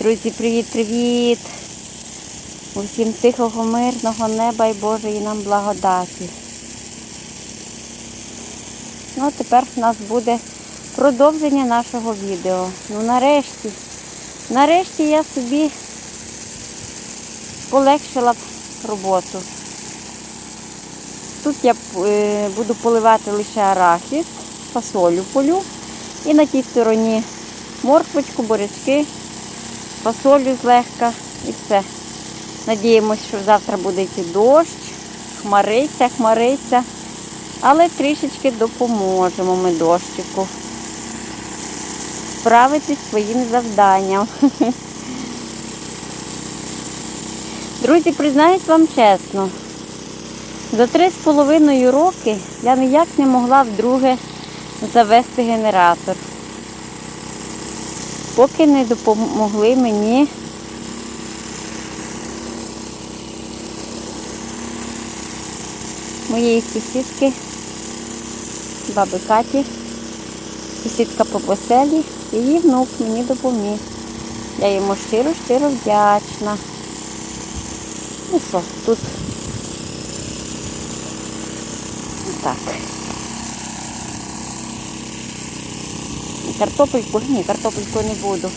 Друзі, привіт-привіт! Усім тихого, мирного неба і Божої нам благодаті. Ну, тепер в нас буде продовження нашого відео. Ну, нарешті, нарешті я собі полегшила б роботу. Тут я е, буду поливати лише арахіс, фасолю полю. І на тій стороні морквочку, бурячки, фасолю злегка і все. Надіємось, що завтра буде йти дощ, хмариться, хмариться. Але трішечки допоможемо ми дощику справитись своїм завданням. Друзі, признаюсь вам чесно, за три з половиною роки я ніяк не могла вдруге завести генератор. Поки не допомогли мені моєї сусідки, баби Каті, сусідка по поселі, її внук мені допоміг. Я йому щиро-щиро вдячна. Ну що, тут так. Картопельку? Ні, картопельку не буду.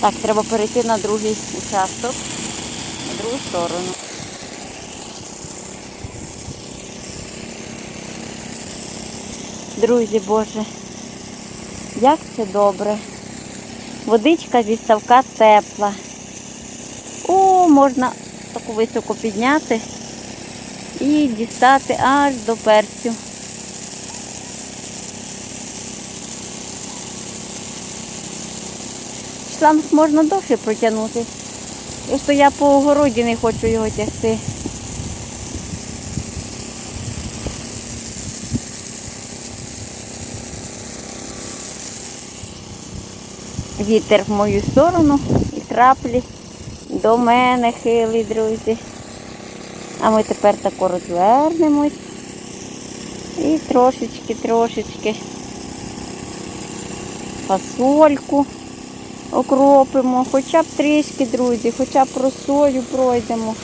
Так, треба перейти на другий участок, на другу сторону. Друзі Боже, як це добре. Водичка зі ставка тепла. О, можна таку високо підняти і дістати аж до перцю. Шланг можна довше протягнути. Просто я по огороді не хочу його тягти. Вітер в мою сторону і краплі до мене хилий, друзі. А ми тепер тако розвернемось і трошечки, трошечки фасольку окропимо, хоча б трішки, друзі, хоча б росою пройдемо.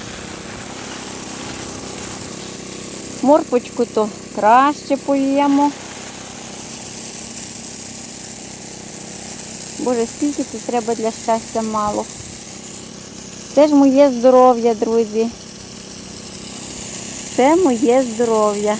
Морпочку то краще поїмо. Боже, скільки тут треба для щастя мало. Це ж моє здоров'я, друзі. Це моє здоров'я.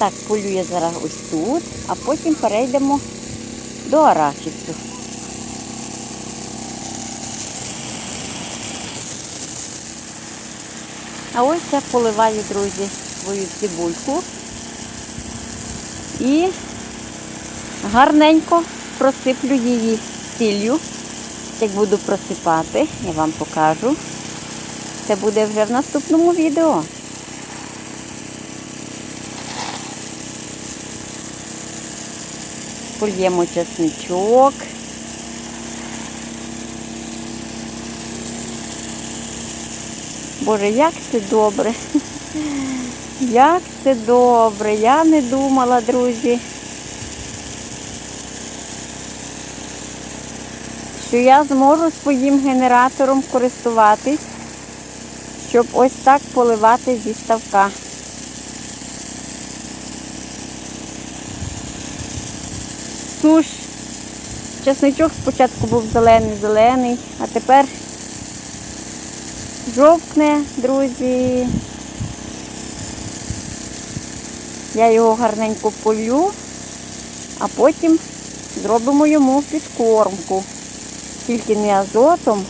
Так, полю я зараз ось тут, а потім перейдемо до арахісу. А ось я поливаю, друзі, свою цибульку і гарненько просиплю її сіллю. Як буду просипати, я вам покажу. Це буде вже в наступному відео. Польємо чесничок. Боже, як це добре. Як це добре. Я не думала, друзі. Що я зможу своїм генератором користуватись, щоб ось так поливати зі ставка. Суш. Чесничок спочатку був зелений-зелений, а тепер жовтне, друзі. Я його гарненько полю, а потім зробимо йому підкормку. Тільки не азотом.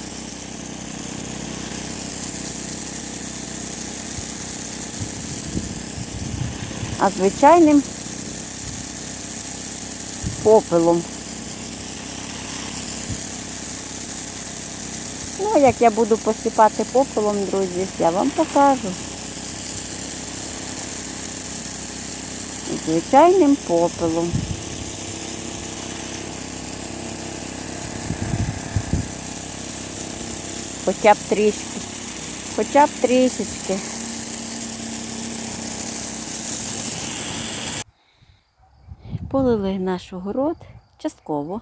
А звичайним попелом. Ну, а як я буду посипати попелом, друзі, я вам покажу. Звичайним попелом. хоча б трішки. Хоча б трішечки. Полили наш огород частково,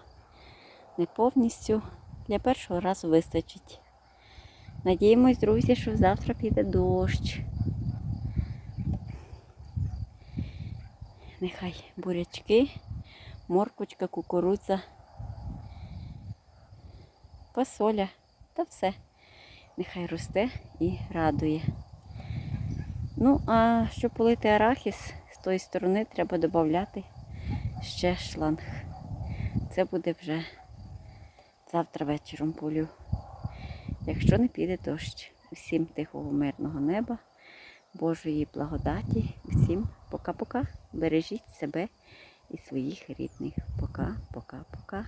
не повністю. Для першого разу вистачить. Надіємось, друзі, що завтра піде дощ. Нехай бурячки, морквочка, кукурудза, фасоля та все. Нехай росте і радує. Ну, а щоб полити арахіс, з тої сторони треба додати ще шланг. Це буде вже завтра вечором полю. Якщо не піде дощ. Усім тихого мирного неба, Божої благодаті. Всім пока-пока. Бережіть себе і своїх рідних. Пока, пока, пока.